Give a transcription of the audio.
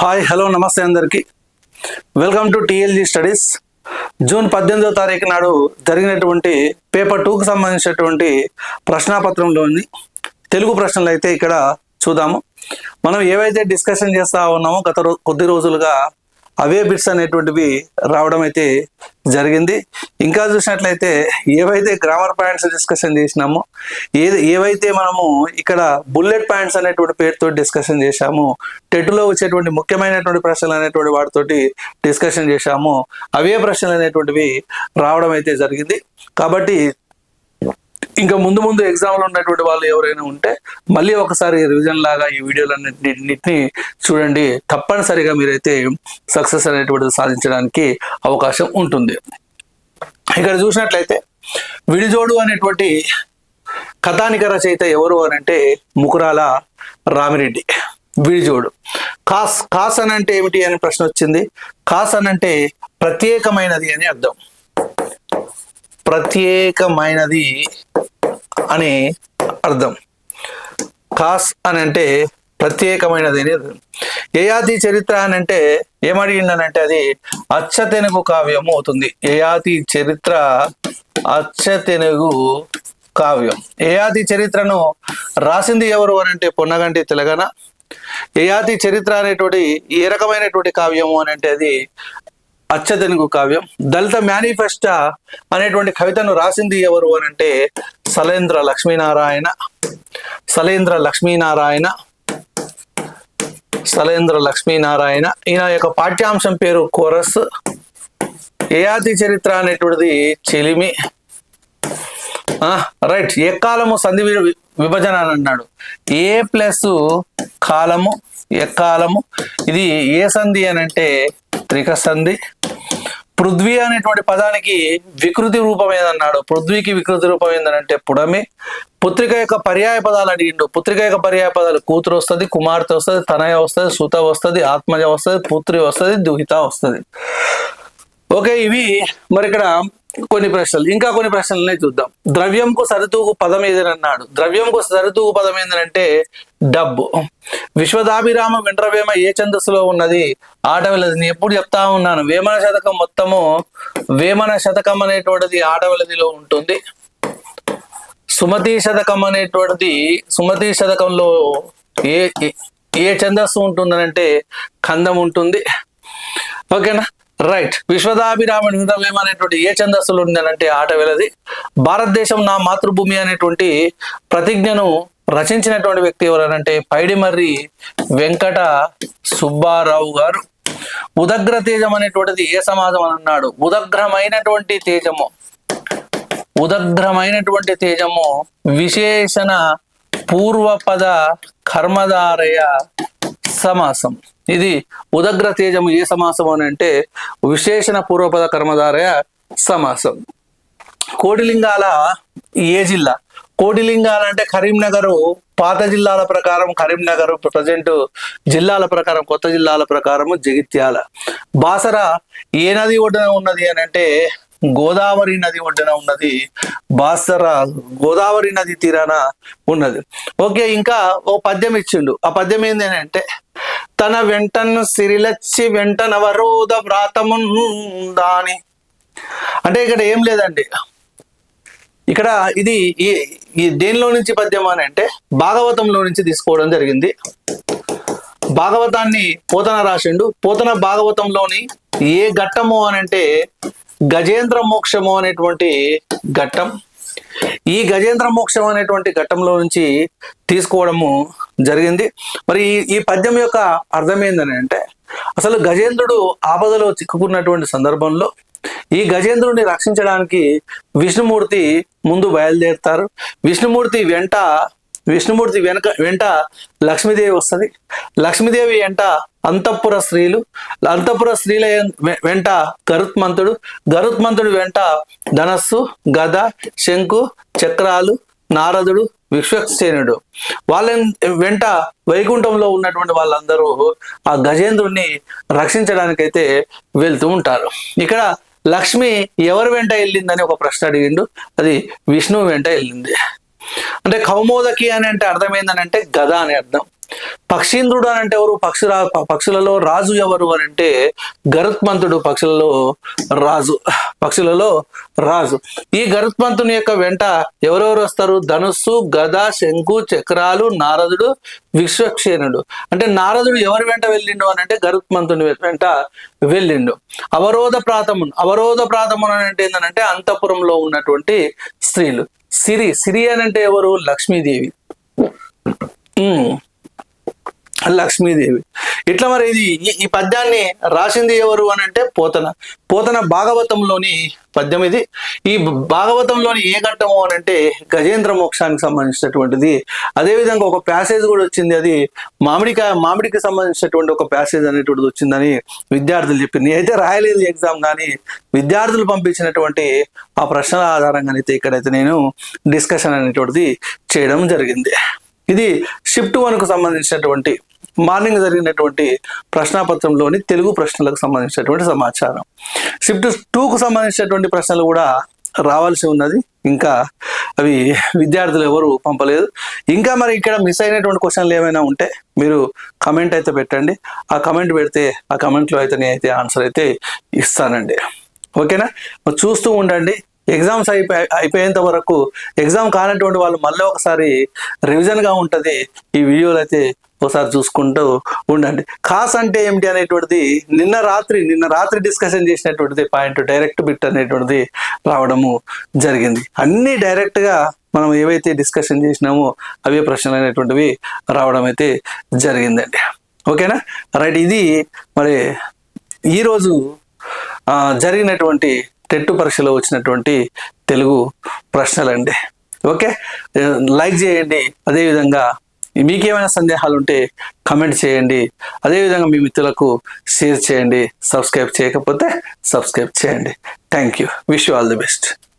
Hi hello నమస్తే అందరికీ. Welcome to TLG studies June పద్దెనిమిదో తారీఖు నాడు జరిగినటువంటి పేపర్ టూకు సంబంధించినటువంటి ప్రశ్నాపత్రంలోని తెలుగు ప్రశ్నలు అయితే ఇక్కడ చూద్దాము. మనం ఏవైతే డిస్కషన్ చేస్తూ ఉన్నామో గత కొద్ది రోజులుగా అవే బిట్స్ అనేటువంటివి రావడం అయితే జరిగింది. ఇంకా చూసినట్లయితే ఏవైతే గ్రామర్ పాయింట్స్ డిస్కషన్ చేసినామో ఏది ఏవైతే మనము ఇక్కడ బుల్లెట్ పాయింట్స్ అనేటువంటి పేరుతో డిస్కషన్ చేశామో టెట్లో వచ్చేటువంటి ముఖ్యమైనటువంటి ప్రశ్నలు అనేటువంటి వాటితోటి డిస్కషన్ చేశామో అవే ప్రశ్నలు అనేటువంటివి రావడం అయితే జరిగింది. కాబట్టి ఇంకా ముందు ముందు ఎగ్జామ్లో ఉన్నటువంటి వాళ్ళు ఎవరైనా ఉంటే మళ్ళీ ఒకసారి రివిజన్ లాగా ఈ వీడియోలన్నింటిని చూడండి. తప్పనిసరిగా మీరైతే సక్సెస్ అనేటువంటిది సాధించడానికి అవకాశం ఉంటుంది. ఇక్కడ చూసినట్లయితే విడిజోడు అనేటువంటి కథానిక రచయిత ఎవరు అని అంటే ముకురాల రామిరెడ్డి. విడిజోడు. కాస్ కాస్ అని అంటే ఏమిటి అనే ప్రశ్న వచ్చింది. కాస్ అని అంటే ప్రత్యేకమైనది అని అర్థం. ప్రత్యేకమైనది అని అర్థం. కాస్ అని అంటే ప్రత్యేకమైనది అనేది అర్థం. యయాతి చరిత్ర అని అంటే ఏమడిగిందనంటే అది అచ్చతెనుగు కావ్యము అవుతుంది. యయాతి చరిత్ర అచ్చతెనుగు కావ్యం. యయాతి చరిత్రను రాసింది ఎవరు అని అంటే పొన్నగంటి తెలంగాణ యయాతి చరిత్ర అనేటువంటి ఏ రకమైనటువంటి కావ్యము అని అంటే అది అచ్చతెనుగు కావ్యం. దళిత మేనిఫెస్టా అనేటువంటి కవితను రాసింది ఎవరు అని అంటే సలేంద్ర లక్ష్మీనారాయణ సలేంద్ర లక్ష్మీనారాయణ సలేంద్ర లక్ష్మీనారాయణ. ఈయన యొక్క పాఠ్యాంశం పేరు కోరస్. యయాతి చరిత్ర అనేటువంటిది చెలిమి. రైట్. ఏ కాలము సంధి విభజన అని అన్నాడు. ఏ ప్లస్ కాలము ఎక్కాలము ఇది ఏ సంధి అని అంటే త్రిక సంధి పృథ్వీ అనేటువంటి పదానికి వికృతి రూపం ఏదన్నాడు పృథ్వీకి వికృతి రూపం ఏందనంటే పుడమి. పుత్రిక యొక్క పర్యాయ పదాలు అడిగిండు. పుత్రిక యొక్క పర్యాయ పదాలు కూతురు వస్తుంది కుమార్తె వస్తుంది తనయ వస్తుంది సుత వస్తుంది ఆత్మజ వస్తుంది పుత్రి వస్తుంది దుహిత వస్తుంది. ఓకే ఇవి మరి ఇక్కడ కొన్ని ప్రశ్నలు ఇంకా కొన్ని ప్రశ్నలనే చూద్దాం. ద్రవ్యంకు సరితూగు పదం ఏదని అన్నాడు ద్రవ్యంకు సరితూగు పదం ఏంటంటే డబ్బు. విశ్వదాభిరామ వెంట్రవేమ ఏ ఛందస్సులో ఉన్నది? ఆడవలది నేను ఎప్పుడు చెప్తా ఉన్నాను. వేమన శతకం మొత్తము వేమన శతకం అనేటువంటిది ఆడవలదిలో ఉంటుంది. సుమతి శతకం అనేటువంటిది సుమతి శతకంలో ఏ ఏ- ఛందస్సు ఉంటుందనంటే కందం ఉంటుంది. ఓకేనా? రైట్ విశ్వదాభిరామ నిమిదవేమ అనేటువంటి ఏ ఛందస్సులు ఉందనంటే ఆట వెలది భారతదేశం నా మాతృభూమి అనేటువంటి ప్రతిజ్ఞను రచించినటువంటి వ్యక్తి ఎవరనంటే పైడిమర్రి వెంకట సుబ్బారావు గారు. ఉదగ్ర తేజం అనేటువంటిది ఏ సమాజం అని అన్నాడు? ఉదగ్రమైనటువంటి తేజము. ఉదగ్రమైనటువంటి తేజము విశేషణ పూర్వపద కర్మధారయ సమాసం. ఇది ఉదగ్ర తేజము ఏ సమాసం అని అంటే విశేషణ పూర్వపద కర్మధారయ సమాసం. కోడిలింగాల ఏ జిల్లా? కోడిలింగాల అంటే కరీంనగర్ పాత జిల్లాల ప్రకారం కరీంనగర్ ప్రజెంట్ జిల్లాల ప్రకారం కొత్త జిల్లాల ప్రకారము జగిత్యాల. బాసర ఏ నది ఒడ్డున ఉన్నది అని అంటే గోదావరి నది ఒడ్డున ఉన్నది బాసర గోదావరి నది తీరాన ఉన్నది. ఓకే ఇంకా ఓ పద్యం ఇచ్చిండు. ఆ పద్యం ఏంది అని అంటే తన వెంటను సిరిలచ్చి వెంటనవరోధ వ్రాతముందాని. అంటే ఇక్కడ ఏం లేదండి. ఇక్కడ ఇది ఈ దేనిలో నుంచి పద్యం అని అంటే భాగవతంలో నుంచి తీసుకోవడం జరిగింది. భాగవతాన్ని పోతన రాసిండు. పోతన భాగవతంలోని ఏ ఘట్టము అని అంటే గజేంద్ర మోక్షము అనేటువంటి ఘట్టం. ఈ గజేంద్ర మోక్షం అనేటువంటి ఘట్టంలో నుంచి తీసుకోవడము జరిగింది. మరి ఈ- పద్యం యొక్క అర్థం ఏందని అంటే అసలు గజేంద్రుడు ఆపదలో చిక్కుకున్నటువంటి సందర్భంలో ఈ గజేంద్రుడిని రక్షించడానికి విష్ణుమూర్తి ముందు బయలుదేరుతారు. విష్ణుమూర్తి వెంట విష్ణుమూర్తి వెనక వెంట లక్ష్మీదేవి వస్తుంది. లక్ష్మీదేవి వెంట అంతఃపుర స్త్రీలు అంతఃపుర స్త్రీల వెంట గరుత్మంతుడు గరుత్మంతుడు వెంట ధనస్సు గద శంకు చక్రాలు నారదుడు విశ్వక్సేనుడు వాళ్ళ వెంట వైకుంఠంలో ఉన్నటువంటి వాళ్ళందరూ ఆ గజేంద్రుణ్ణి రక్షించడానికైతే వెళ్తూ ఉంటారు. ఇక్కడ లక్ష్మి ఎవరి వెంట వెళ్ళిందని ఒక ప్రశ్న అడిగిండు. అది విష్ణువు వెంట వెళ్ళింది. అంటే కౌమోదకి అని అంటే అర్థం ఏంటనంటే అంటే గద అని అర్థం. పక్షీంద్రుడు అని అంటే ఎవరు? పక్షుల పక్షులలో రాజు ఎవరు అని అంటే గరుత్మంతుడు పక్షులలో రాజు పక్షులలో రాజు. ఈ గరుత్మంతుని యొక్క వెంట ఎవరెవరు వస్తారు? ధనుస్సు గద శంకు చక్రాలు నారదుడు విశ్వక్షేణుడు. అంటే నారదుడు ఎవరి వెంట వెళ్ళిండు అని అంటే గరుత్మంతుని వెంట వెళ్ళిండు. అవరోధ ప్రాతమును అవరోధ ప్రాతమున్ అని అంటే ఏంటంటే అంతఃపురంలో ఉన్నటువంటి స్త్రీలు. సిరి సిరి అని అంటే ఎవరు? లక్ష్మీదేవి. లక్ష్మీదేవి. ఇట్లా మరి ఇది? ఈ- పద్యాన్ని రాసింది ఎవరు అని అంటే పోతన. పోతన భాగవతంలోని పద్యం ఇది. ఈ భాగవతంలోని ఏ ఘట్టము అని అంటే గజేంద్ర మోక్షానికి సంబంధించినటువంటిది. అదేవిధంగా ఒక ప్యాసేజ్ కూడా వచ్చింది. అది మామిడికాయ మామిడికి సంబంధించినటువంటి ఒక ప్యాసేజ్ అనేటువంటిది వచ్చిందని విద్యార్థులు చెప్పింది నేనైతే రాయలేదు ఎగ్జామ్ కానీ విద్యార్థులు పంపించినటువంటి ఆ ప్రశ్నల ఆధారంగా అయితే ఇక్కడైతే నేను డిస్కషన్ అనేటువంటిది చేయడం జరిగింది. ఇది షిఫ్ట్ వన్కు సంబంధించినటువంటి మార్నింగ్ జరిగినటువంటి ప్రశ్నాపత్రంలోని తెలుగు ప్రశ్నలకు సంబంధించినటువంటి సమాచారం. షిఫ్ట్ టూకు సంబంధించినటువంటి ప్రశ్నలు కూడా రావాల్సి ఉన్నది. ఇంకా అవి విద్యార్థులు ఎవరు పంపలేదు. ఇంకా మరి ఇక్కడ మిస్ అయినటువంటి క్వశ్చన్లు ఏమైనా ఉంటే మీరు కమెంట్ అయితే పెట్టండి. ఆ కమెంట్ పెడితే ఆ కమెంట్లో అయితే నేనైతే ఆన్సర్ అయితే ఇస్తానండి. ఓకేనా చూస్తూ ఉండండి. ఎగ్జామ్స్ అయిపోయి అయిపోయేంత వరకు ఎగ్జామ్ కానటువంటి వాళ్ళు మళ్ళీ ఒకసారి రివిజన్గా ఉంటుంది. ఈ వీడియోలు అయితే ఒకసారి చూసుకుంటూ ఉండండి. కాస్ అంటే ఏమిటి అనేటువంటిది నిన్న రాత్రి నిన్న రాత్రి డిస్కషన్ చేసినటువంటిది పాయింట్ డైరెక్ట్ బిట్ అనేటువంటిది రావడము జరిగింది. అన్ని డైరెక్ట్గా మనం ఏవైతే డిస్కషన్ చేసినామో అవే ప్రశ్నలు అనేటువంటివి రావడం అయితే జరిగిందండి. ఓకేనా? రైట్ ఇది మరి ఈరోజు జరిగినటువంటి టెట్టు పరీక్షలో వచ్చినటువంటి తెలుగు ప్రశ్నలండి. ఓకే? లైక్ చేయండి. అదేవిధంగా మీకేమైనా సందేహాలు ఉంటే కమెంట్ చేయండి. అదేవిధంగా మీ మిత్రులకు షేర్ చేయండి. సబ్స్క్రైబ్ చేయకపోతే సబ్స్క్రైబ్ చేయండి. Thank you. Wish you all the best.